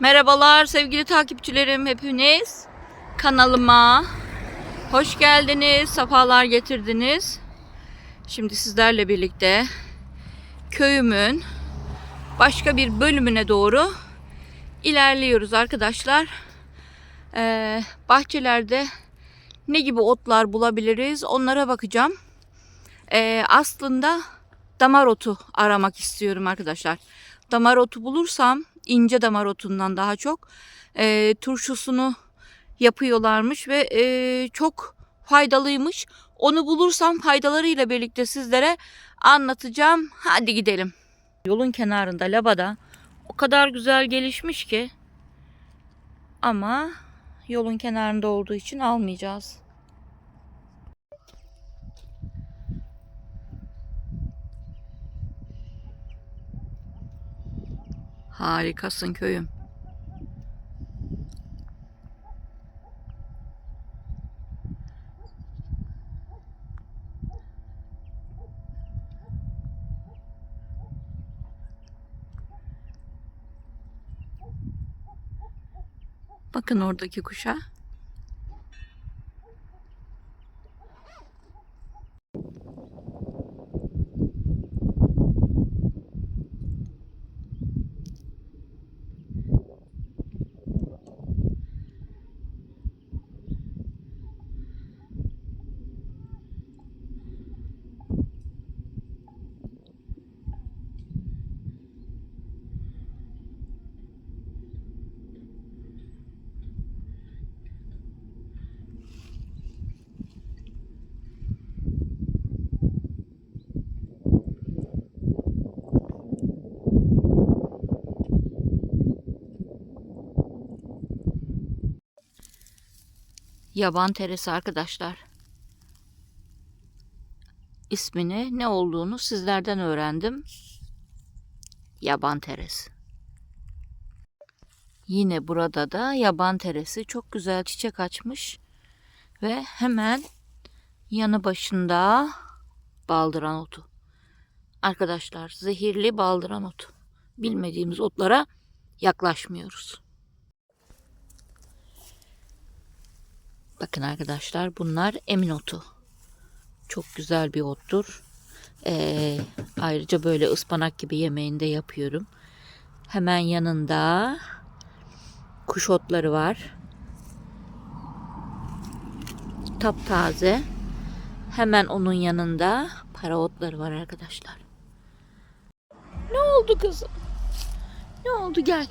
Merhabalar sevgili takipçilerim hepiniz kanalıma hoş geldiniz, sefalar getirdiniz. Şimdi sizlerle birlikte köyümün başka bir bölümüne doğru ilerliyoruz arkadaşlar. Ee, bahçelerde ne gibi otlar bulabiliriz onlara bakacağım. Ee, aslında damar otu aramak istiyorum arkadaşlar. Damar otu bulursam ince damar otundan daha çok e, turşusunu yapıyorlarmış ve e, çok faydalıymış. Onu bulursam faydalarıyla birlikte sizlere anlatacağım. Hadi gidelim. Yolun kenarında labada o kadar güzel gelişmiş ki ama yolun kenarında olduğu için almayacağız. Harikasın köyüm. Bakın oradaki kuşa. Yaban teresi arkadaşlar. İsmini ne olduğunu sizlerden öğrendim. Yaban teresi. Yine burada da yaban teresi çok güzel çiçek açmış ve hemen yanı başında baldıran otu. Arkadaşlar zehirli baldıran otu. Bilmediğimiz otlara yaklaşmıyoruz. Bakın arkadaşlar bunlar emin otu. Çok güzel bir ottur. Ee, ayrıca böyle ıspanak gibi yemeğinde yapıyorum. Hemen yanında kuş otları var. Taptaze. Hemen onun yanında para otları var arkadaşlar. Ne oldu kızım? Ne oldu gel.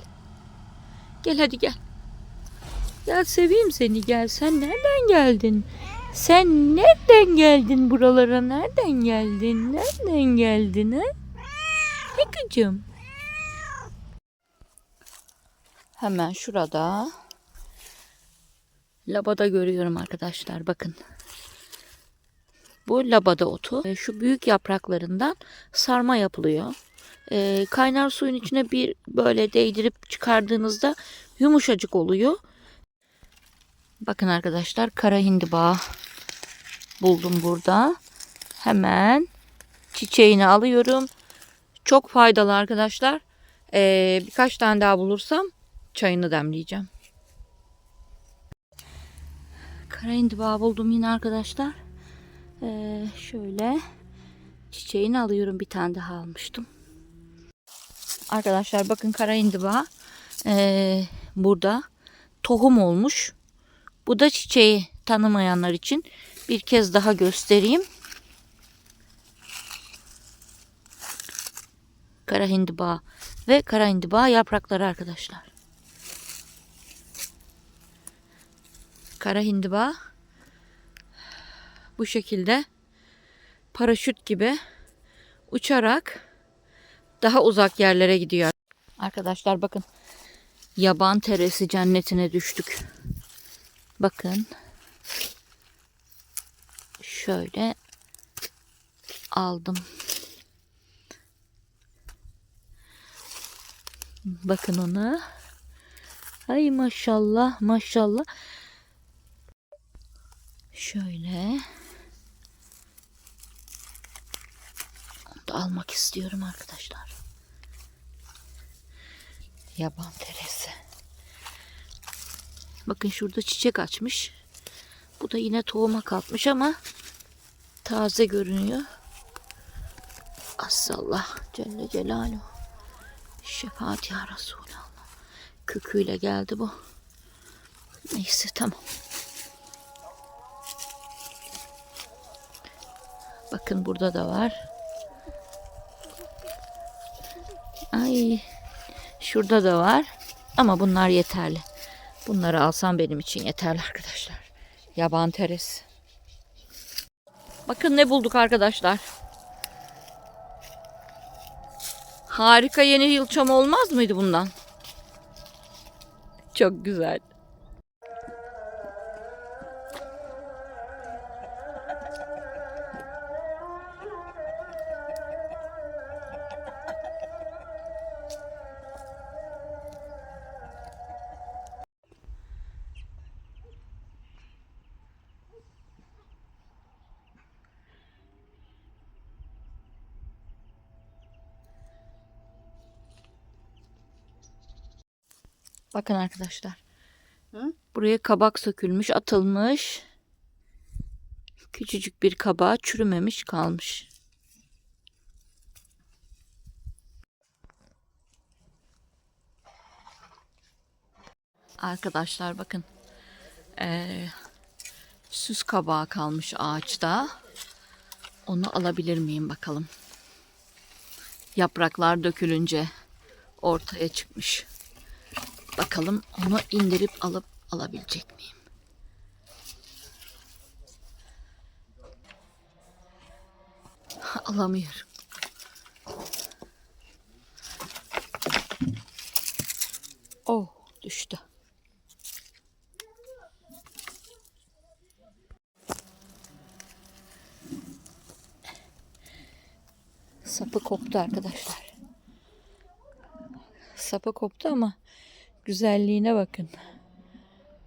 Gel hadi gel. Gel seveyim seni gel. Sen nereden geldin? Sen nereden geldin buralara? Nereden geldin? Nereden geldin ha? Kızım? Hemen şurada labada görüyorum arkadaşlar. Bakın. Bu labada otu. E, Şu büyük yapraklarından sarma yapılıyor. E, kaynar suyun içine bir böyle değdirip çıkardığınızda yumuşacık oluyor. Bakın arkadaşlar kara hindiba buldum burada. Hemen çiçeğini alıyorum. Çok faydalı arkadaşlar. Ee, birkaç tane daha bulursam çayını demleyeceğim. Kara hindiba buldum yine arkadaşlar. Ee, şöyle çiçeğini alıyorum. Bir tane daha almıştım. Arkadaşlar bakın kara hindiba ee, burada tohum olmuş. Bu da çiçeği tanımayanlar için bir kez daha göstereyim. Kara hindiba ve kara hindiba yaprakları arkadaşlar. Kara hindiba bu şekilde paraşüt gibi uçarak daha uzak yerlere gidiyor. Arkadaşlar bakın yaban teresi cennetine düştük. Bakın. Şöyle aldım. Bakın ona. Ay maşallah maşallah. Şöyle. Onu da almak istiyorum arkadaşlar. Yaban teresi. Bakın şurada çiçek açmış. Bu da yine tohuma kalkmış ama taze görünüyor. Asallah Celle Celaluhu. Şefaat ya Resulallah. Köküyle geldi bu. Neyse tamam. Bakın burada da var. Ay şurada da var. Ama bunlar yeterli. Bunları alsam benim için yeterli arkadaşlar. Yaban teresi. Bakın ne bulduk arkadaşlar. Harika yeni yıl çamı olmaz mıydı bundan? Çok güzel. Bakın arkadaşlar. Hı? Buraya kabak sökülmüş, atılmış. Küçücük bir kabağa çürümemiş kalmış. Arkadaşlar bakın. Ee, süs kabağı kalmış ağaçta. Onu alabilir miyim bakalım. Yapraklar dökülünce ortaya çıkmış. Bakalım onu indirip alıp alabilecek miyim? Alamıyorum. Oh düştü. Sapı koptu arkadaşlar. Sapı koptu ama güzelliğine bakın.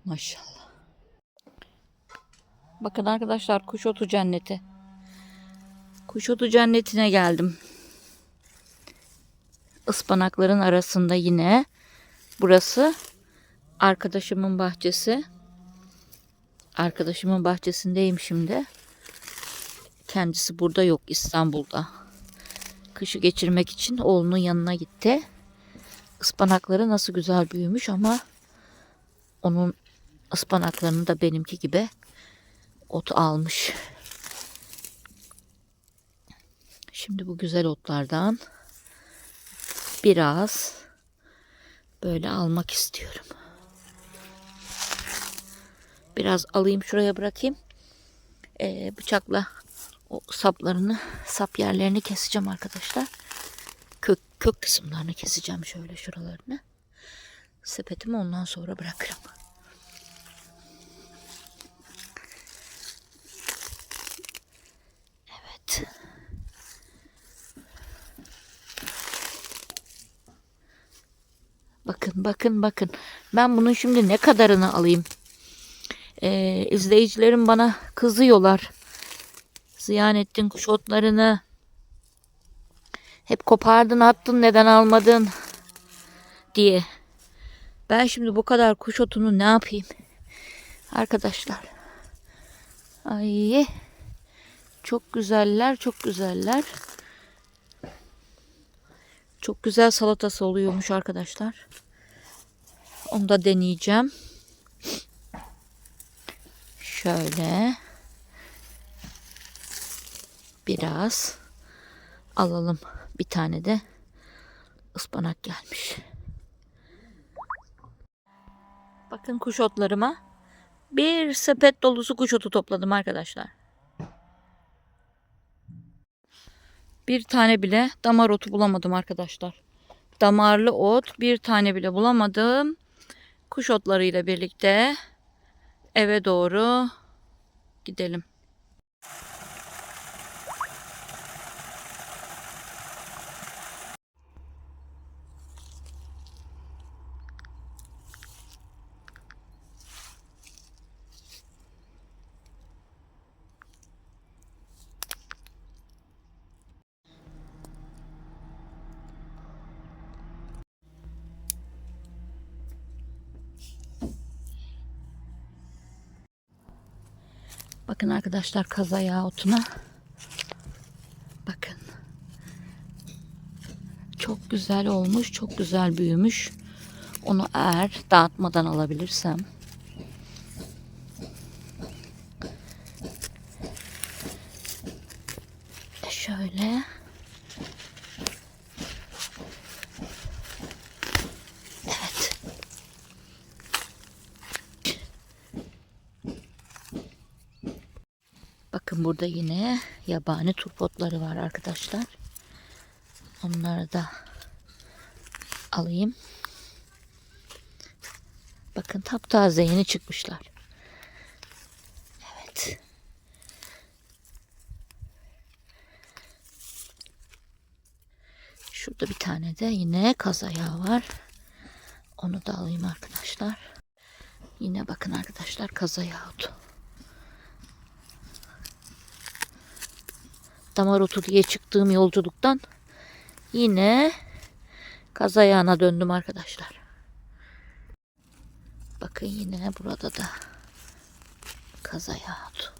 Maşallah. Bakın arkadaşlar kuş otu cenneti. Kuş otu cennetine geldim. Ispanakların arasında yine. Burası arkadaşımın bahçesi. Arkadaşımın bahçesindeyim şimdi. Kendisi burada yok İstanbul'da. Kışı geçirmek için oğlunun yanına gitti. Ispanakları nasıl güzel büyümüş ama onun ıspanaklarını da benimki gibi ot almış. Şimdi bu güzel otlardan biraz böyle almak istiyorum. Biraz alayım şuraya bırakayım. Ee, bıçakla o saplarını, sap yerlerini keseceğim arkadaşlar. Kök, kök kısımlarını keseceğim şöyle şuralarını. Sepetimi ondan sonra bırakırım. Evet. Bakın bakın bakın. Ben bunun şimdi ne kadarını alayım? Ee, izleyicilerim bana kızıyorlar. Ziyan ettin kuş otlarını. Hep kopardın attın neden almadın diye. Ben şimdi bu kadar kuş otunu ne yapayım? Arkadaşlar. Ay. Çok güzeller, çok güzeller. Çok güzel salatası oluyormuş arkadaşlar. Onu da deneyeceğim. Şöyle. Biraz alalım. Bir tane de ıspanak gelmiş. Bakın kuş otlarıma bir sepet dolusu kuş otu topladım arkadaşlar. Bir tane bile damar otu bulamadım arkadaşlar. Damarlı ot bir tane bile bulamadım. Kuş otlarıyla birlikte eve doğru gidelim. Bakın arkadaşlar kazaya otuna. Bakın. Çok güzel olmuş. Çok güzel büyümüş. Onu eğer dağıtmadan alabilirsem. Şöyle. Evet. Bakın burada yine yabani turpotları var arkadaşlar. Onları da alayım. Bakın taptaze yeni çıkmışlar. Evet. Şurada bir tane de yine kaz ayağı var. Onu da alayım arkadaşlar. Yine bakın arkadaşlar kaz ayağı otu. Damar otu diye çıktığım yolculuktan yine kaz ayağına döndüm arkadaşlar. Bakın yine burada da kaz ayağı otu.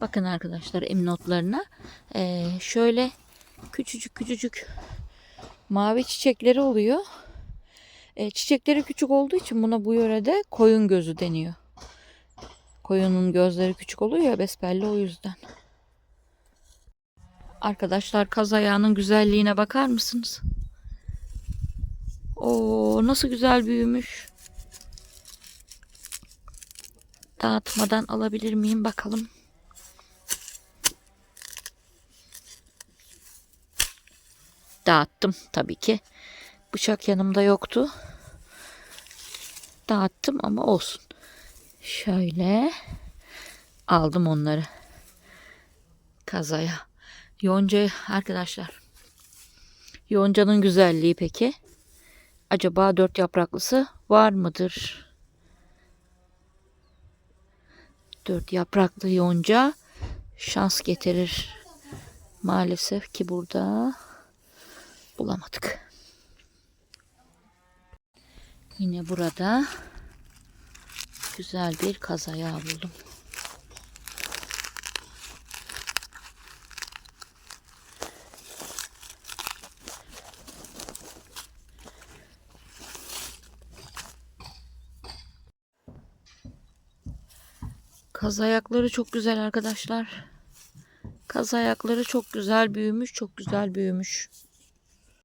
Bakın arkadaşlar eminotlarına ee, şöyle küçücük küçücük mavi çiçekleri oluyor. E, çiçekleri küçük olduğu için buna bu yörede koyun gözü deniyor. Koyunun gözleri küçük oluyor ya besbelli o yüzden. Arkadaşlar kaz ayağının güzelliğine bakar mısınız? Oo nasıl güzel büyümüş. Dağıtmadan alabilir miyim bakalım. Dağıttım tabii ki. Bıçak yanımda yoktu. Dağıttım ama olsun. Şöyle aldım onları. Kazaya. Yonca arkadaşlar. Yonca'nın güzelliği peki? Acaba dört yapraklısı var mıdır? Dört yapraklı yonca şans getirir. Maalesef ki burada bulamadık. Yine burada güzel bir kazaya buldum. Kaz ayakları çok güzel arkadaşlar. Kaz ayakları çok güzel büyümüş, çok güzel büyümüş.